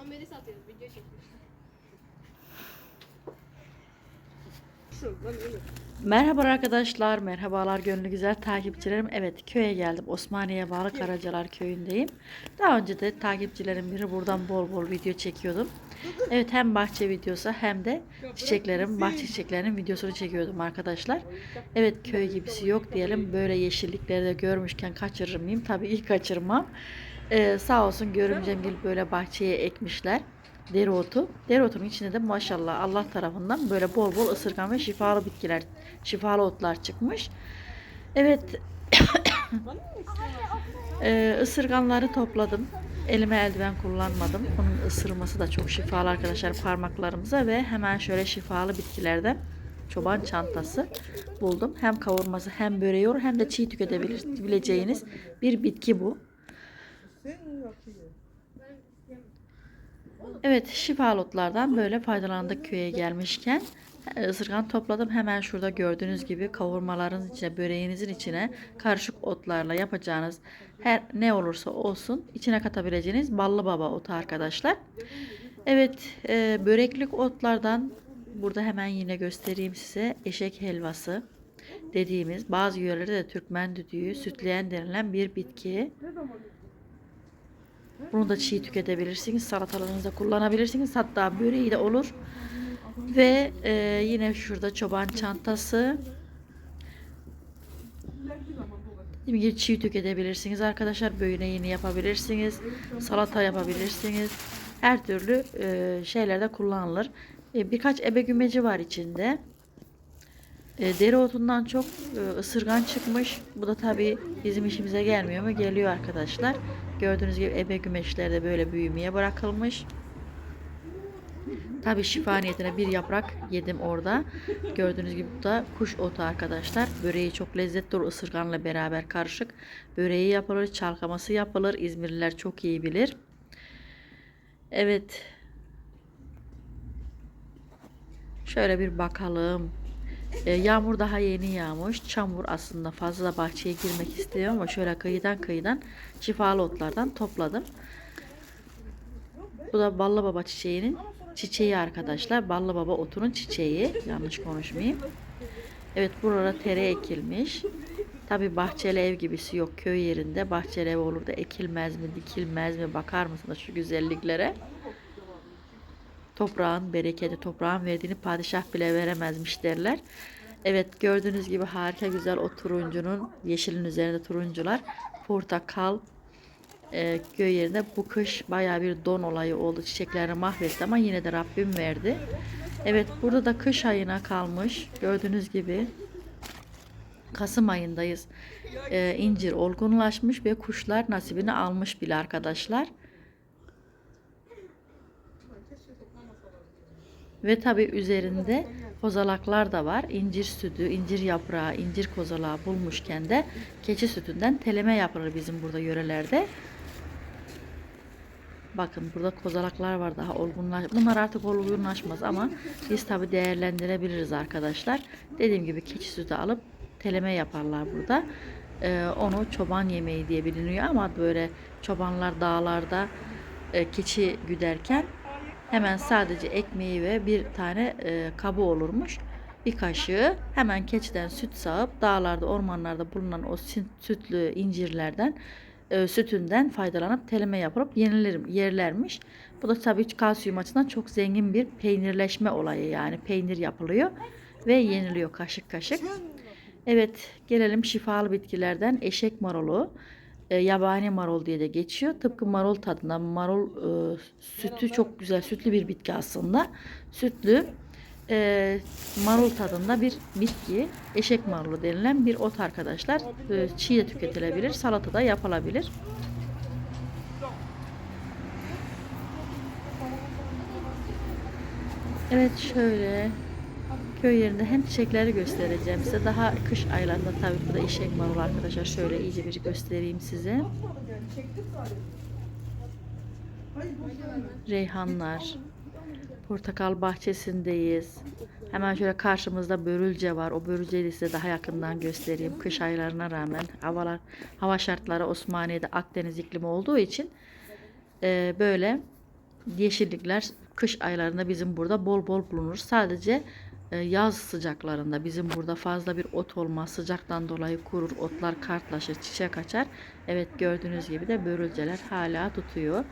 Muhammed'i satıyoruz. Video çekiyoruz. Merhaba arkadaşlar, merhabalar gönlü güzel takipçilerim. Evet köye geldim. Osmaniye'ye bağlı Karacalar köyündeyim. Daha önce de takipçilerim biri buradan bol bol video çekiyordum. Evet hem bahçe videosu hem de çiçeklerim, bahçe çiçeklerinin videosunu çekiyordum arkadaşlar. Evet köy gibisi yok diyelim. Böyle yeşillikleri de görmüşken kaçırır mıyım? Tabii ilk kaçırmam. Ee, sağ olsun görümcem gibi böyle bahçeye ekmişler dereotu. Dereotunun içinde de maşallah Allah tarafından böyle bol bol ısırgan ve şifalı bitkiler, şifalı otlar çıkmış. Evet, ee, ısırganları topladım. Elime eldiven kullanmadım. Onun ısırması da çok şifalı arkadaşlar parmaklarımıza ve hemen şöyle şifalı bitkilerden çoban çantası buldum. Hem kavurması hem böreği hem de çiğ tüketebileceğiniz bir bitki bu. Evet şifalı otlardan böyle faydalandık köye gelmişken. ısırgan topladım. Hemen şurada gördüğünüz gibi kavurmaların içine, böreğinizin içine karışık otlarla yapacağınız her ne olursa olsun içine katabileceğiniz ballı baba otu arkadaşlar. Evet e, böreklik otlardan burada hemen yine göstereyim size eşek helvası dediğimiz bazı yörelerde de Türkmen düdüğü sütleyen denilen bir bitki. Bunu da çiğ tüketebilirsiniz. Salatalarınızda kullanabilirsiniz. Hatta böreği de olur. Ve e, yine şurada çoban çantası. Dediğim çiğ tüketebilirsiniz arkadaşlar. Böğneğini yapabilirsiniz. Salata yapabilirsiniz. Her türlü e, şeylerde kullanılır. E, birkaç ebe gümeci var içinde. E, dereotundan çok e, ısırgan çıkmış. Bu da tabii bizim işimize gelmiyor mu? Geliyor arkadaşlar. Gördüğünüz gibi ebe gümeşler de böyle büyümeye bırakılmış. Tabii şifa niyetine bir yaprak yedim orada. Gördüğünüz gibi bu da kuş otu arkadaşlar. Böreği çok lezzetli olur ısırganla beraber karışık. Böreği yapılır, çalkaması yapılır. İzmirliler çok iyi bilir. Evet. Şöyle bir bakalım. E, yağmur daha yeni yağmış. Çamur aslında fazla bahçeye girmek istiyor ama şöyle kıyıdan kıyıdan şifalı otlardan topladım. Bu da ballı baba çiçeğinin çiçeği arkadaşlar. Ballı baba otunun çiçeği. Yanlış konuşmayayım. Evet burada tere ekilmiş. Tabi bahçeli ev gibisi yok köy yerinde. Bahçeli ev olur da ekilmez mi dikilmez mi bakar mısınız şu güzelliklere. Toprağın bereketi, toprağın verdiğini padişah bile veremezmiş derler. Evet gördüğünüz gibi harika güzel o turuncunun yeşilin üzerinde turuncular. Portakal e, köy yerinde bu kış baya bir don olayı oldu. Çiçeklerini mahvetti ama yine de Rabbim verdi. Evet burada da kış ayına kalmış. Gördüğünüz gibi Kasım ayındayız. E, incir olgunlaşmış ve kuşlar nasibini almış bile arkadaşlar. Ve tabi üzerinde kozalaklar da var. İncir sütü, incir yaprağı, incir kozalağı bulmuşken de keçi sütünden teleme yapılır bizim burada yörelerde. Bakın burada kozalaklar var daha olgunlaş. Bunlar artık olgunlaşmaz ama biz tabi değerlendirebiliriz arkadaşlar. Dediğim gibi keçi sütü alıp teleme yaparlar burada. Ee, onu çoban yemeği diye biliniyor ama böyle çobanlar dağlarda e, keçi güderken Hemen sadece ekmeği ve bir tane e, kabı olurmuş. Bir kaşığı hemen keçiden süt sağıp dağlarda, ormanlarda bulunan o süt- sütlü incirlerden e, sütünden faydalanıp teleme yapılıp yenilir, yerlermiş. Bu da tabii kalsiyum açısından çok zengin bir peynirleşme olayı yani peynir yapılıyor ve yeniliyor kaşık kaşık. Evet gelelim şifalı bitkilerden eşek marulu e, yabani marul diye de geçiyor. Tıpkı marul tadında marul e, sütü çok güzel sütlü bir bitki aslında. Sütlü e, marul tadında bir bitki. Eşek marulu denilen bir ot arkadaşlar. E, çiğ de tüketilebilir. Salata da yapılabilir. Evet şöyle köy yerinde hem çiçekleri göstereceğim size. Daha kış aylarında tabii bu da eşek marul arkadaşlar. Şöyle iyice bir göstereyim size. Reyhanlar. Portakal bahçesindeyiz. Hemen şöyle karşımızda börülce var. O börülceyi de size daha yakından göstereyim. Kış aylarına rağmen havalar, hava şartları Osmaniye'de Akdeniz iklimi olduğu için e, böyle yeşillikler kış aylarında bizim burada bol bol bulunur. Sadece yaz sıcaklarında bizim burada fazla bir ot olmaz. Sıcaktan dolayı kurur, otlar kartlaşır, çiçek açar. Evet gördüğünüz gibi de börülceler hala tutuyor.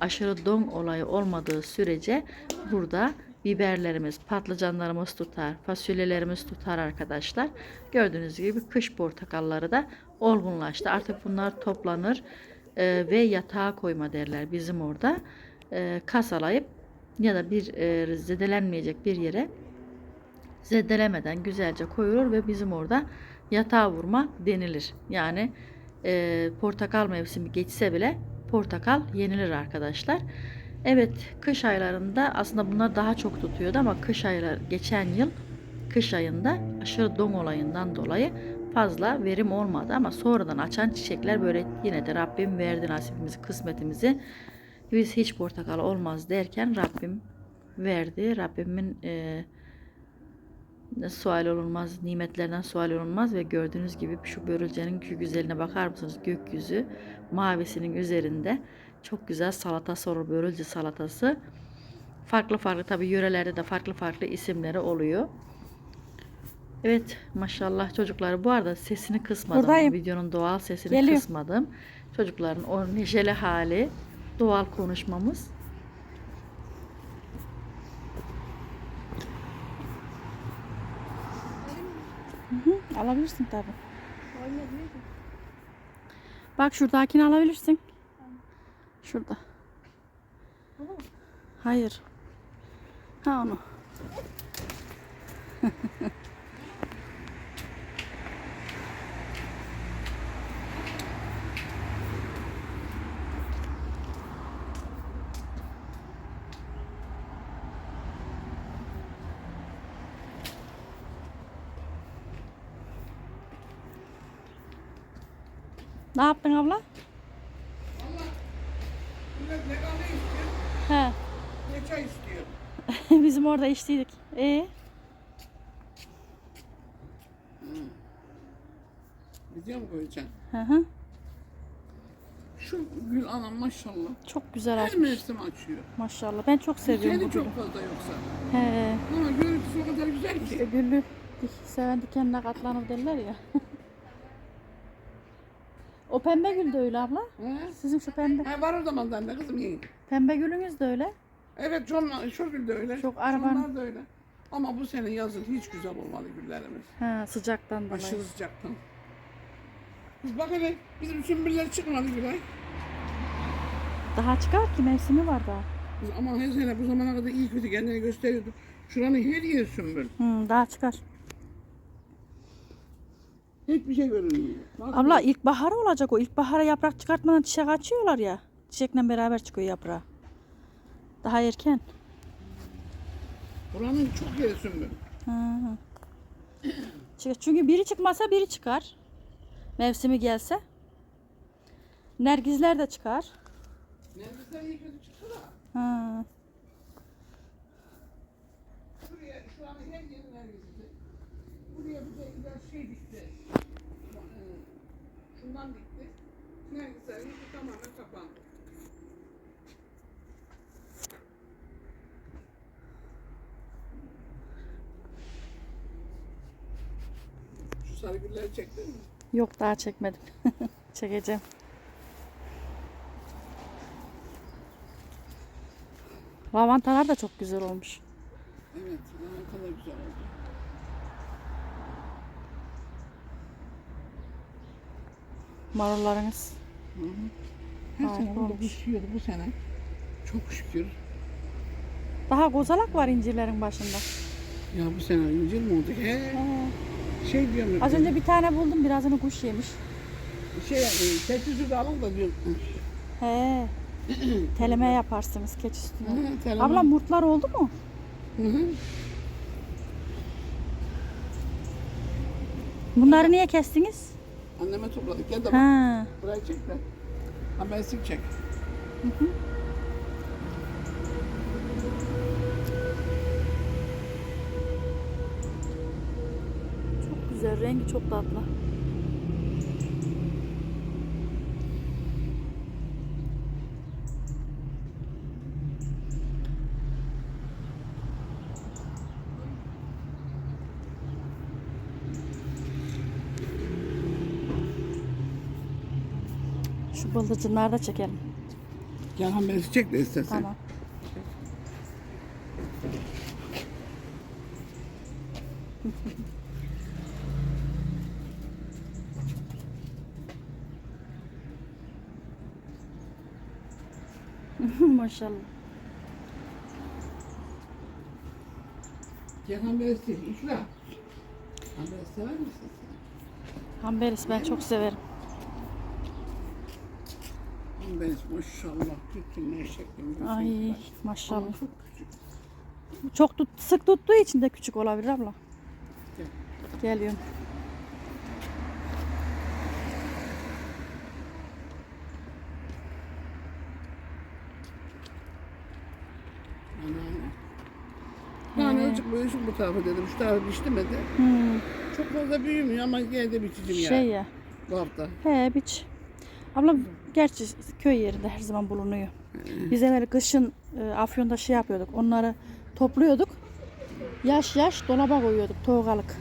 Aşırı don olayı olmadığı sürece burada biberlerimiz, patlıcanlarımız tutar, fasulyelerimiz tutar arkadaşlar. Gördüğünüz gibi kış portakalları da olgunlaştı. Artık bunlar toplanır e, ve yatağa koyma derler bizim orada. E, kasalayıp ya da bir e, zedelenmeyecek bir yere zedelemeden güzelce koyulur ve bizim orada yatağa vurma denilir. Yani e, portakal mevsimi geçse bile portakal yenilir arkadaşlar. Evet kış aylarında aslında bunlar daha çok tutuyordu ama kış ayları geçen yıl kış ayında aşırı don olayından dolayı fazla verim olmadı ama sonradan açan çiçekler böyle yine de Rabbim verdi nasibimizi kısmetimizi biz hiç portakal olmaz derken Rabbim verdi Rabbimin e, sual olunmaz nimetlerden sual olunmaz ve gördüğünüz gibi şu börülcenin güzeline bakar mısınız? Gökyüzü mavisinin üzerinde çok güzel salatası olur börülce salatası. Farklı farklı tabi yörelerde de farklı farklı isimleri oluyor. Evet maşallah çocuklar bu arada sesini kısmadım. Buradayım. videonun doğal sesini Geliyor. kısmadım. Çocukların o neşeli hali doğal konuşmamız Alabilirsin tabi. Bak şuradakini alabilirsin. Şurada. Hayır. Ha onu. Ne yaptın abla? He. ne çay istiyor. Bizim orada içtiydik. E Video mu koyacaksın? Hı hı. Şu gül anam maşallah. Çok güzel Her açmış. mevsim açıyor. Maşallah. Ben çok seviyorum Seni bu gülü. çok fazla yoksa. He. Ama görüntüsü o kadar güzel İşte ki. güllü dik- seven dikenine katlanır derler ya. pembe gül de öyle abla. He? Sizin şu pembe. Ha, var o zaman da kızım yiyin. Pembe gülünüz de öyle. Evet John, şu gül de öyle. Çok Şunlar da öyle. Ama bu sene yazın hiç güzel olmadı güllerimiz. Ha, sıcaktan dolayı. Aşırı sıcaktan. Biz bak hele bizim sümbüller çıkmadı bile. Daha çıkar ki mevsimi var daha. Biz ama her sene bu zamana kadar iyi kötü kendini gösteriyordu. Şuranın her yeri sümbül. Hı, daha çıkar. Hiçbir şey görünmüyor. Bak, Abla ilkbaharı olacak o. İlkbahara yaprak çıkartmadan çiçek açıyorlar ya. Çiçekle beraber çıkıyor yaprağı. Daha erken. Buranın çok yeri sümbül. Çünkü biri çıkmasa biri çıkar. Mevsimi gelse. Nergizler de çıkar. Nergisler iyi kötü çıktı da. Ha. Biraz şey dikti. Ee, Şundan dikti. Nergislerin içi tamamen kapandı. Şu sarı gülleri çektin mi? Yok daha çekmedim. Çekeceğim. Lavantalar da çok güzel olmuş. Evet, kadar güzel oldu. Marullarınız. Her Harika sene burada olmuş. düşüyordu bu sene. Çok şükür. Daha kozalak var incirlerin başında. Ya bu sene incir mi oldu? He, şey diyorum. Az önce bir tane buldum birazını kuş yemiş. şey, e, teçhizü de alın da diyorum. He. Teleme yaparsınız keçi üstüne. Hı, teleme. Abla murtlar oldu mu? Hı hı. Bunları niye kestiniz? Anneme topladık. Gel de bak. Ha. Burayı çek de. Habersin çek. Çok güzel, rengi çok tatlı. Şu bıldırcınları da çekelim. Canan beni çek de istersen. Tamam. Maşallah. Sil. İşla. Canan beni sever misin sen? Ben çok severim. Canan beni maşallah. Bütün eşeklerim. Ay maşallah. Çok küçük. Çok tut, sık tuttuğu için de küçük olabilir abla. Gel. Geliyorum. Yani azıcık büyüsün bu tarafa dedim. Şu tarafı biçlemedi. Hmm, Çok fazla büyümüyor ama yine de biçeceğim şey ya. ya. Bu hafta. He biç. Abla gerçi köy yerinde her zaman bulunuyor. Biz evvel kışın e, Afyon'da şey yapıyorduk. Onları topluyorduk. Yaş yaş dolaba koyuyorduk toğalık.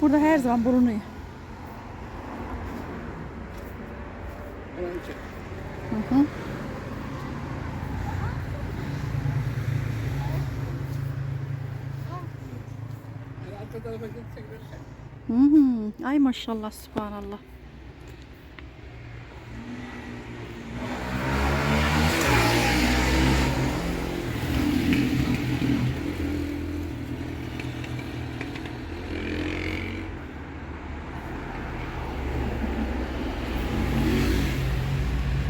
Burada her zaman bulunuyor. Hı hı. Hı hı. Ay maşallah subhanallah.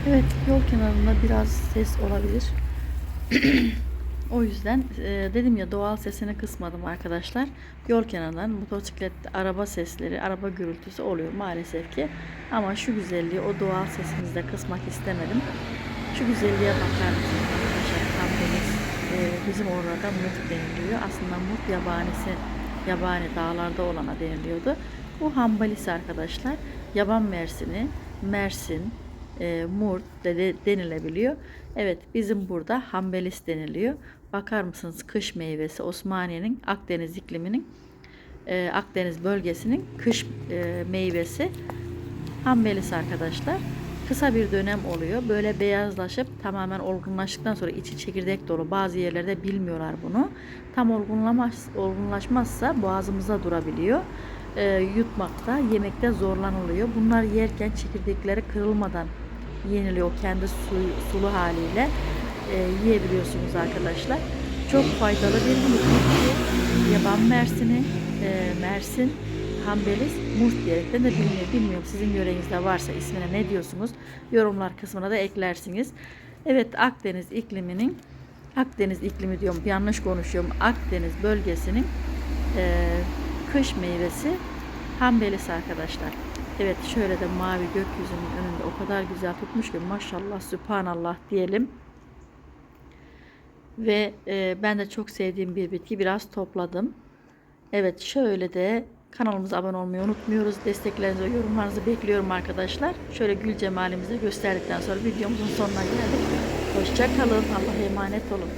Evet kenarında biraz ses olabilir. O yüzden e, dedim ya doğal sesini kısmadım arkadaşlar. Yol kenarından motosiklet, araba sesleri, araba gürültüsü oluyor maalesef ki. Ama şu güzelliği o doğal sesimizi de kısmak istemedim. Şu güzelliğe bakar mısınız arkadaşlar? Tam deniz. E, bizim orada mut deniliyor. Aslında mut yabanisi, yabani dağlarda olana deniliyordu. Bu hambalisi arkadaşlar. Yaban mersini, mersin, e, murt de, de denilebiliyor. Evet bizim burada hambelis deniliyor. Bakar mısınız kış meyvesi Osmaniye'nin Akdeniz ikliminin e, Akdeniz bölgesinin kış e, meyvesi hambelis arkadaşlar. Kısa bir dönem oluyor. Böyle beyazlaşıp tamamen olgunlaştıktan sonra içi çekirdek dolu. Bazı yerlerde bilmiyorlar bunu. Tam olgunlamaz, olgunlaşmazsa boğazımıza durabiliyor. E, yutmakta, yemekte zorlanılıyor. Bunlar yerken çekirdekleri kırılmadan yeniliyor kendi su, sulu haliyle e, yiyebiliyorsunuz arkadaşlar. Çok faydalı bir bitki. Yaban mersini, e, mersin, hambelis, murt diyerekten de biliniyor. Bilmiyorum sizin yörenizde varsa ismine ne diyorsunuz? Yorumlar kısmına da eklersiniz. Evet Akdeniz ikliminin Akdeniz iklimi diyorum yanlış konuşuyorum. Akdeniz bölgesinin e, kış meyvesi hambelis arkadaşlar. Evet şöyle de mavi gökyüzünün önünde o kadar güzel tutmuş ki maşallah sübhanallah diyelim. Ve e, ben de çok sevdiğim bir bitki biraz topladım. Evet şöyle de kanalımıza abone olmayı unutmuyoruz. Desteklerinizi ve yorumlarınızı bekliyorum arkadaşlar. Şöyle gül cemalimizi gösterdikten sonra videomuzun sonuna geldik. Hoşça kalın. Allah'a emanet olun.